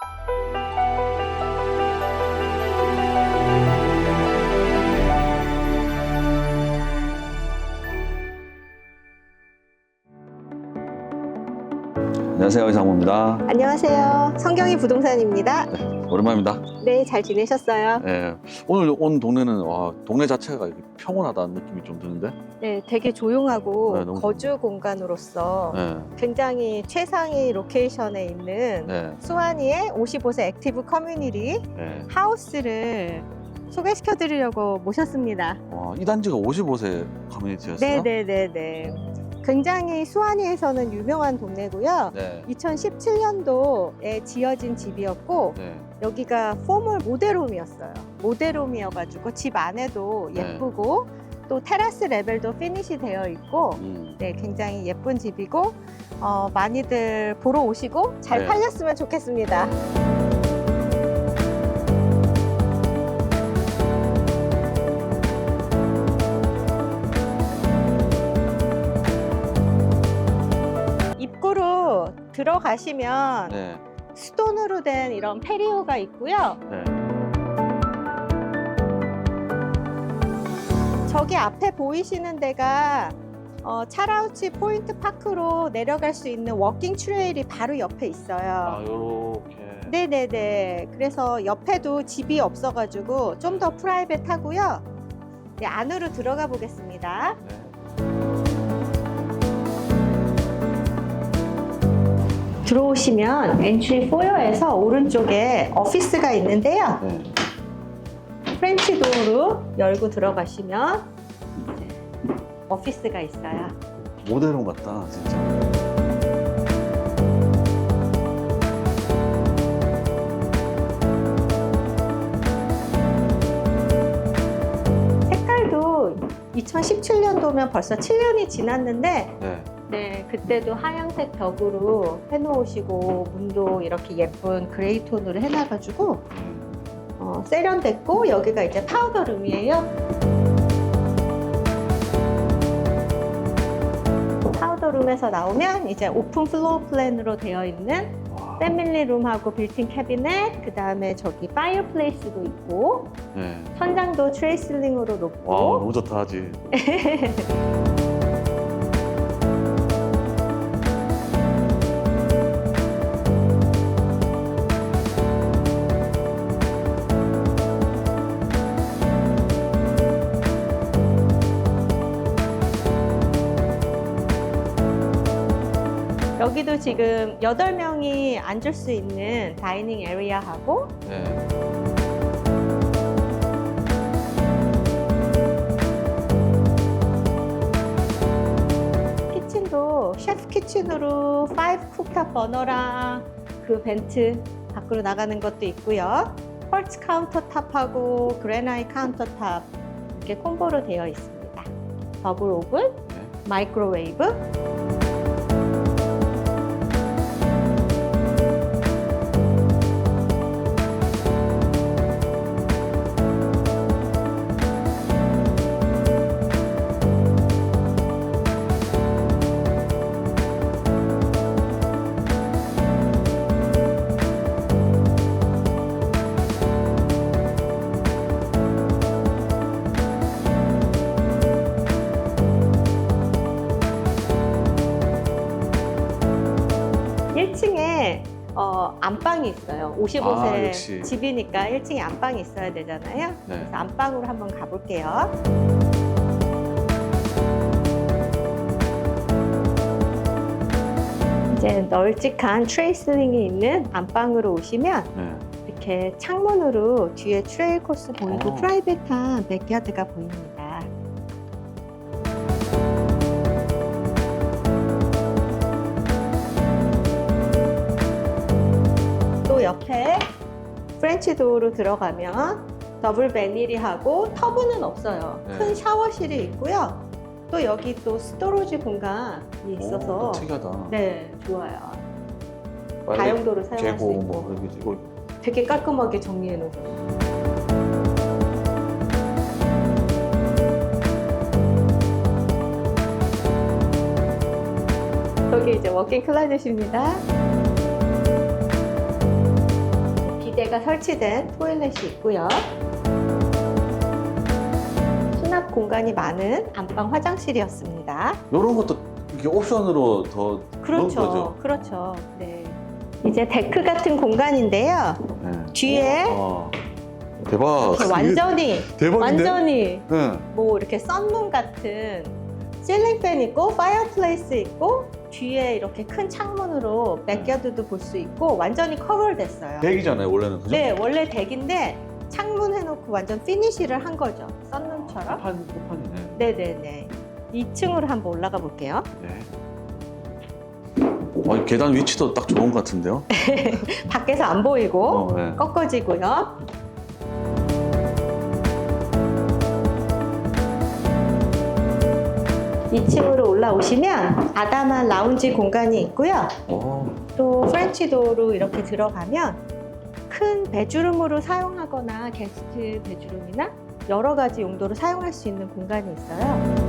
you 안녕하세요 이상호입니다. 안녕하세요. 성경이 부동산입니다. 오랜만입니다. 네, 잘 지내셨어요? 예, 오늘 온 동네는 와, 동네 자체가 이렇게 평온하다는 느낌이 좀 드는데. 네, 되게 조용하고 네, 너무 거주 공간으로서 예, 굉장히 최상위 로케이션에 있는 네, 수완이의 55세 액티브 커뮤니티 예. 하우스를 소개시켜 드리려고 모셨습니다. 와, 이 단지가 55세 커뮤니티였어요? 네, 네, 네, 네. 굉장히 수완이에서는 유명한 동네고요. 네. 2017년도에 지어진 집이었고 네. 여기가 포멀 모델홈이었어요. 모델홈이어가지고 집 안에도 네. 예쁘고 또 테라스 레벨도 피니시 되어 있고 음. 네 굉장히 예쁜 집이고 어, 많이들 보러 오시고 잘 네. 팔렸으면 좋겠습니다. 들어가시면 네. 스톤으로 된 이런 페리오가 있고요. 네. 저기 앞에 보이시는 데가 어, 차라우치 포인트 파크로 내려갈 수 있는 워킹 트레일이 바로 옆에 아, 있어요. 요렇게. 네네네. 그래서 옆에도 집이 없어가지고 좀 더 프라이빗하고요. 네, 안으로 들어가 보겠습니다. 네. 들어오시면 엔트리 포여에서 오른쪽에 오피스가 있는데요. 네. 프렌치 도어로 열고 들어가시면 오피스가 있어요. 모델홈 같다, 진짜. 색깔도 2017년도면 벌써 7년이 지났는데 네. 네, 그때도 하얀색 벽으로 해놓으시고 문도 이렇게 예쁜 그레이 톤으로 해놔가지고 음. 어, 세련됐고 여기가 이제 파우더 룸이에요. 파우더 룸에서 나오면 이제 오픈 플로어 플랜으로 되어 있는 와. 패밀리 룸하고 빌팅 캐비넷, 그 다음에 저기 파이어플레이스도 있고 네. 천장도 트레이슬링으로 놓고 와, 너무 좋다, 하지. 여기도 지금 8명이 앉을 수 있는 다이닝 에리아하고 네. 키친도 셰프 키친으로 5 쿡탑 버너랑 그 벤트 밖으로 나가는 것도 있고요. 펄츠 카운터탑하고 그레나이 카운터탑 이렇게 콤보로 되어 있습니다. 더블 오븐, 네. 마이크로웨이브, 안방이 있어요. 55세 아. 집이니까 1층에 안방이 있어야 되잖아요. 네. 그래서 안방으로 한번 가볼게요. 이제 널찍한 트레이슬링이 있는 안방으로 오시면 네. 이렇게 창문으로 뒤에 트레일 코스 보이고 어. 프라이빗한 백야드가 보입니다. 옆에 프렌치 도어로 들어가면 더블 베니리하고 터브는 없어요. 네. 큰 샤워실이 있고요. 또 여기 또 스토로지 공간이 있어서 오, 특이하다. 네 좋아요. 빨리 다용도로 사용할 수 개고 있고 뭐 이렇게 이거 되게 깔끔하게 정리해 놓고. 여기 이제 워킹 클라젯입니다. 비데가 설치된 토일렛이 있고요. 수납 공간이 많은 안방 화장실이었습니다. 이런 것도 이렇게 옵션으로 더 넣은 그렇죠. 거죠. 그렇죠. 네. 이제 데크 같은 공간인데요. 네. 뒤에 와, 대박. 이렇게 완전히 대박인데? 완전히 네. 뭐 이렇게 썬룸 같은 실링 팬 있고 파이어플레이스 있고 뒤에 이렇게 큰 창문으로 백야드도 볼 수 있고 완전히 커버 됐어요. 덱이잖아요 원래는 그죠? 네, 원래 덱인데 창문 해놓고 완전 피니시를 한 거죠. 썬룸처럼. 끝판 끝판이네. 네네네. 2층으로 한번 올라가 볼게요. 네. 어, 이 계단 위치도 딱 좋은 것 같은데요? 밖에서 안 보이고 어, 네. 꺾어지고요. 이층으로 올라오시면 아담한 라운지 공간이 있고요. 어, 또 프렌치 도어로 이렇게 들어가면 큰 베드룸으로 사용하거나 게스트 베드룸이나 여러 가지 용도로 사용할 수 있는 공간이 있어요.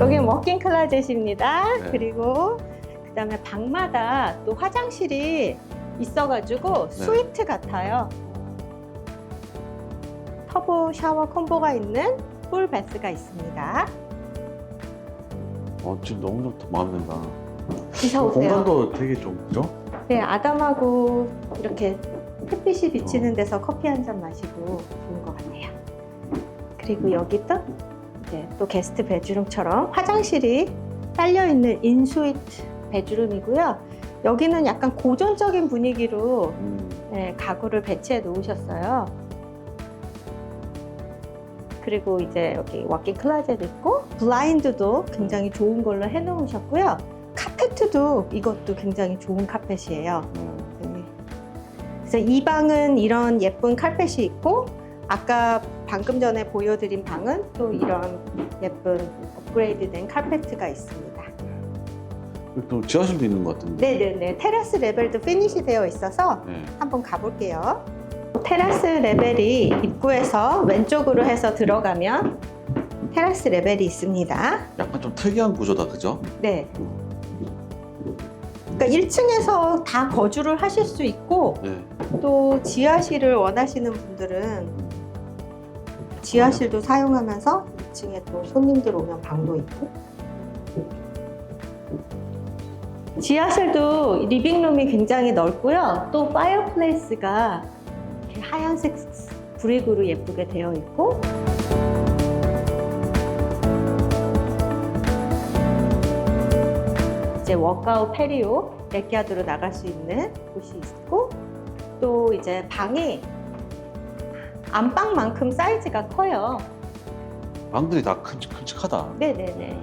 여기는 워킹 클라젯입니다. 네. 그리고 그 다음에 방마다 또 화장실이 있어가지고 네. 스위트 같아요. 터보 샤워 콤보가 있는 풀 베스가 있습니다. 어, 지금 너무 좋다. 마음에 든다. 이사 오세요. 공간도 되게 좀 그죠? 네, 아담하고 이렇게 햇빛이 비치는 데서 커피 한 잔 마시고 좋은 것 같아요. 그리고 여기 또 이제 또 게스트 베드룸처럼 화장실이 딸려 있는 인스위트 베드룸이고요. 여기는 약간 고전적인 분위기로 음, 네, 가구를 배치해 놓으셨어요. 그리고 이제 여기 워킹 클라젯 있고 블라인드도 굉장히 좋은 걸로 해 놓으셨고요. 카페트도 이것도 굉장히 좋은 카펫이에요. 네. 네. 그래서 이 방은 이런 예쁜 칼펫이 있고 아까 방금 전에 보여드린 방은 또 이런 예쁜 업그레이드된 칼페트가 있습니다. 또 지하실도 있는 것 같은데. 네네네 테라스 레벨도 피니시 되어 있어서 네. 한번 가볼게요. 테라스 레벨이 입구에서 왼쪽으로 해서 들어가면 테라스 레벨이 있습니다. 약간 좀 특이한 구조다, 그죠? 네. 그러니까 1층에서 다 거주를 하실 수 있고 네. 또 지하실을 원하시는 분들은 지하실도 사용하면서 2층에 또 손님들 오면 방도 있고 지하실도 리빙룸이 굉장히 넓고요. 또 파이어플레이스가 하얀색 브릭으로 예쁘게 되어 있고 이제 워크아웃 페리오 백야드로 나갈 수 있는 곳이 있고 또 이제 방이 안방만큼 사이즈가 커요. 방들이 다 큰, 큼직하다. 네네네.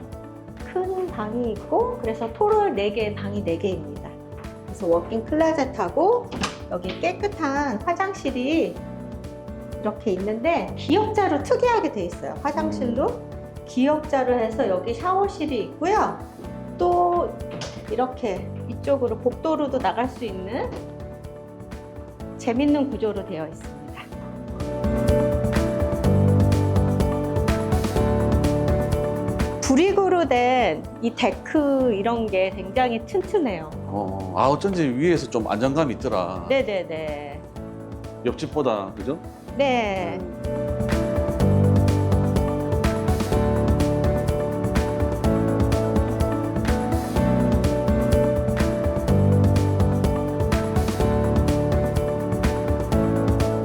큰 방이 있고 그래서 토럴 4개, 방이 4개입니다. 그래서 워킹 클라젯하고 여기 깨끗한 화장실이 이렇게 있는데 기역자로 특이하게 돼 있어요. 화장실로 기역자로 해서 여기 샤워실이 있고요. 또 이렇게 이쪽으로 복도로도 나갈 수 있는 재밌는 구조로 되어 있습니다. 브릭으로 된 이 데크 이런 게 굉장히 튼튼해요. 어, 아, 어쩐지 위에서 좀 안정감이 있더라. 네네네. 옆집보다, 그죠? 네.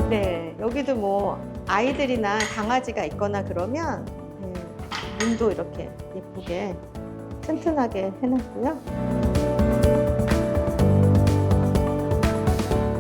네, 여기도 뭐 아이들이나 강아지가 있거나 그러면 네, 문도 이렇게 예쁘게 튼튼하게 해놨고요.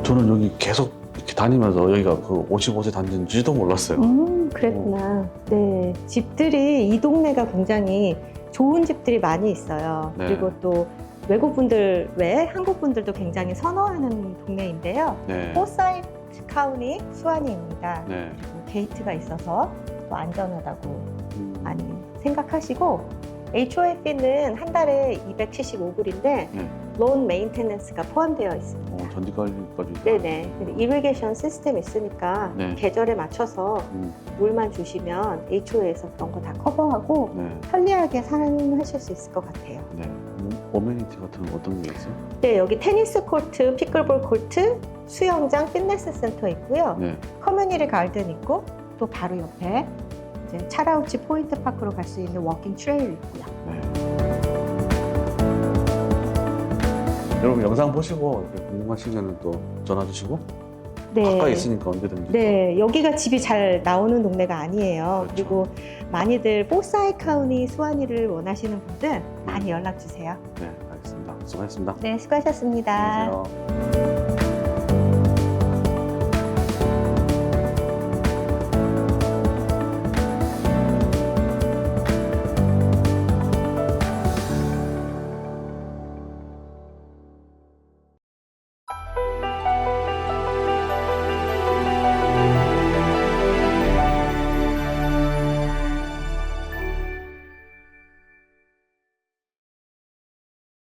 저는 여기 계속 이렇게 다니면서 여기가 그 55세 단지인지도 몰랐어요. 음, 그랬구나. 네. 집들이 이 동네가 굉장히 좋은 집들이 많이 있어요. 네. 그리고 또 외국분들 외에 한국분들도 굉장히 선호하는 동네인데요. 네. 포사이트 카운티 수완이입니다. 네. 그리고 게이트가 있어서 또 안전하다고 음, 많이 생각하시고 HOA비는 한 달에 275불인데 네. 론 메인테넌스가 포함되어 있습니다. 어, 전기까지까지. 네네. 이리게이션 시스템 있으니까 네. 계절에 맞춰서 음, 물만 주시면 HO에서 그런 거 다 커버하고 네. 편리하게 사용하실 수 있을 것 같아요. 네. 뭐, 어메니티 같은 건 어떤 게 있어요? 네, 여기 테니스 코트, 피클볼 코트, 수영장, 피트니스 센터 있고요. 네. 커뮤니티 가든 있고 또 바로 옆에 이제 차라우치 포인트 파크로 갈 수 있는 워킹 트레일 있고요. 네. 여러분 영상 보시고 궁금하시면 또 전화 주시고 가까이 있으니까 언제든지 네, 여기가 집이 잘 나오는 동네가 아니에요. 그렇죠. 그리고 많이들 포사이 카운티 수완이를 원하시는 분들 많이 연락 주세요. 네 알겠습니다 수고하셨습니다 네, 수고하셨습니다. 안녕히 계세요